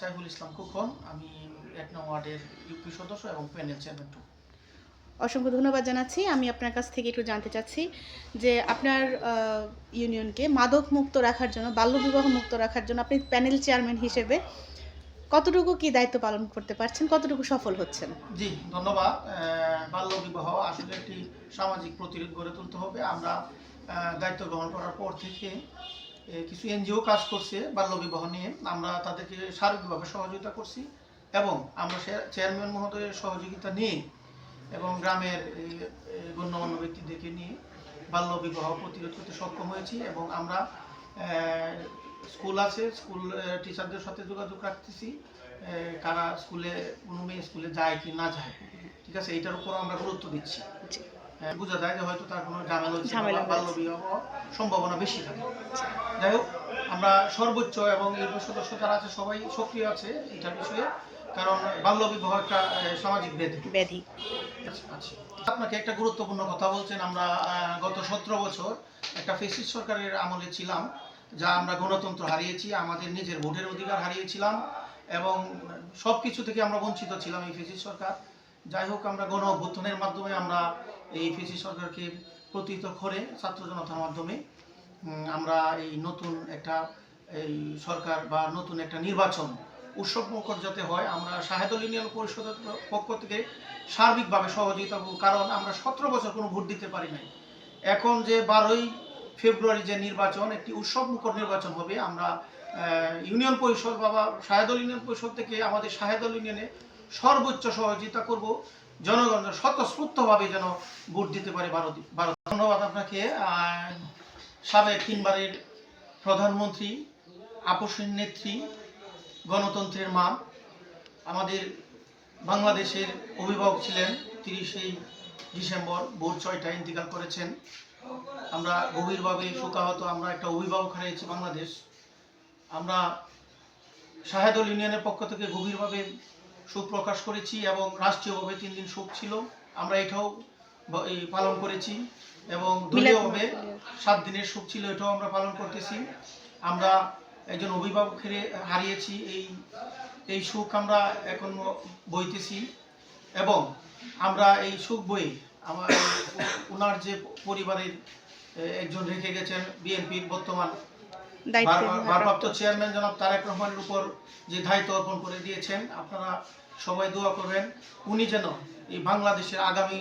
সাইফুল ইসলাম কুখন আমি এক নং ওয়ার্ডের ইউপি সদস্য এবং প্যানেল চেয়ারম্যান টু অসংখ্য ধন্যবাদ জানাচ্ছি। আমি আপনার কাছ থেকে একটু জানতে চাচ্ছি যে আপনার ইউনিয়নকে মাদক মুক্ত রাখার জন্য বাল্যবিবাহ মুক্ত রাখার জন্য আপনি প্যানেল চেয়ারম্যান হিসেবে কতটুকু কি দায়িত্ব পালন করতে পারছেন? কতটুকু সফল হচ্ছেন? জি ধন্যবাদ। আহ, বাল্য বিবাহ আসলে একটি সামাজিক প্রতিরোধ গড়ে তুলতে হবে। আমরা দায়িত্ব গ্রহণ করার পর থেকে কিছু এনজিও কাজ করছে বাল্য বিবাহ নিয়ে। আমরা তাদেরকে সার্বিকভাবে সহযোগিতা করছি এবং আমরা চেয়ারম্যান মহোদয়ের সহযোগিতা নিয়ে এবং গ্রামের গণ্যমান্য ব্যক্তিদেরকে নিয়ে বাল্য বিবাহ প্রতিরোধ করতে সক্ষম হয়েছি এবং আমরা স্কুল আছে, স্কুল টিচারদের সাথে যোগাযোগ রাখতেছি। কারা স্কুলে, কোনো মেয়ে স্কুলে যায় কি না যায়, ঠিক আছে? এটার উপর আমরা গুরুত্ব দিচ্ছি। বোঝা যায় যে হয়তো তার কোনো ঝামেলা হচ্ছে বাল্য বিবাহ সম্ভাবনা বেশি থাকে। যাই হোক আমরা সর্বোচ্চ এবং ইউপি সদস্য যারা আছে সবাই সক্রিয় আছে এটার বিষয়ে কারণ বাল্য বিবাহ একটা সামাজিক ব্যাধি। ব্যাধি। আচ্ছা। আপনাকে একটা গুরুত্বপূর্ণ কথা বলছেন আমরা গত সতেরো বছর একটা ফেসিস সরকারের আমলে ছিলাম যা আমরা গণতন্ত্র হারিয়েছি আমাদের নিজের ভোটের অধিকার হারিয়েছিলাম এবং সব কিছু থেকে আমরা বঞ্চিত ছিলাম এই ফেসিস সরকার। যাই হোক, আমরা গণ অভ্যুত্থানের মাধ্যমে আমরা এই ফেসিস সরকারকে প্রতিহিত করে ছাত্র জনতার মাধ্যমে আমরা এই নতুন একটা এই সরকার বা নতুন একটা নির্বাচন উৎসব মুখর যাতে হয়, আমরা শাহেদুল ইউনিয়ন পরিষদের পক্ষ থেকে সার্বিকভাবে সহযোগিতা করব। কারণ আমরা সতেরো বছর কোনো ভোট দিতে পারি নাই। এখন যে বারোই ফেব্রুয়ারি যে নির্বাচন, একটি উৎসব মুখর নির্বাচন হবে, আমরা ইউনিয়ন পরিষদ বাবা শাহেদুল ইউনিয়ন পরিষদ থেকে আমাদের শাহেদুল ইউনিয়নে সর্বোচ্চ সহযোগিতা করব। জনগণ স্বতঃস্ফূর্তভাবে যেন ভোট দিতে পারে ভারত ভারত। ধন্যবাদ আপনাকে। সাবেক তিনবারের প্রধানমন্ত্রী আপসের নেত্রী, গণতন্ত্রের মা, আমাদের বাংলাদেশের অভিভাবক ছিলেন তিরিশে ডিসেম্বর, ভোর ছয়টায় ইন্তিকাল করেছেন। আমরা গভীরভাবে শোকাহত, আমরা একটা অভিভাবক হারিয়েছি বাংলাদেশ। আমরা শাহেদুল ইউনিয়নের পক্ষ থেকে গভীরভাবে শোক প্রকাশ করেছি এবং রাষ্ট্রীয়ভাবে তিন দিন শোক ছিল। আমরা এটাও পালন করেছি এবং দলীয়ভাবে সাত দিনের শোক ছিল এটাও আমরা পালন করতেছি। আমরা একজন অভিভাবক হারিয়ে- হারিয়েছি এই এই সুখ আমরা এখন বইতেছি এবং আমরা এই সুখ বই আমার ওনার যে পরিবারের একজন রেখে গেছেন বিএনপির বর্তমান ভারপ্রাপ্ত চেয়ারম্যান জনাব তারেক রহমানের উপর যে দায়িত্ব অর্পণ করে দিয়েছেন আপনারা সবাই দোয়া করবেন উনি যেন এই বাংলাদেশের আগামী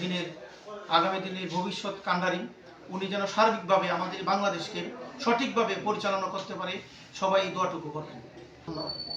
দিনের আগামী দিনের ভবিষ্যৎ কান্ডারি উনি যেন সার্বিকভাবে আমাদের বাংলাদেশকে সঠিকভাবে পরিচালনা করতে পারে সবাই এই দোয়াটুকু করবেন। ধন্যবাদ।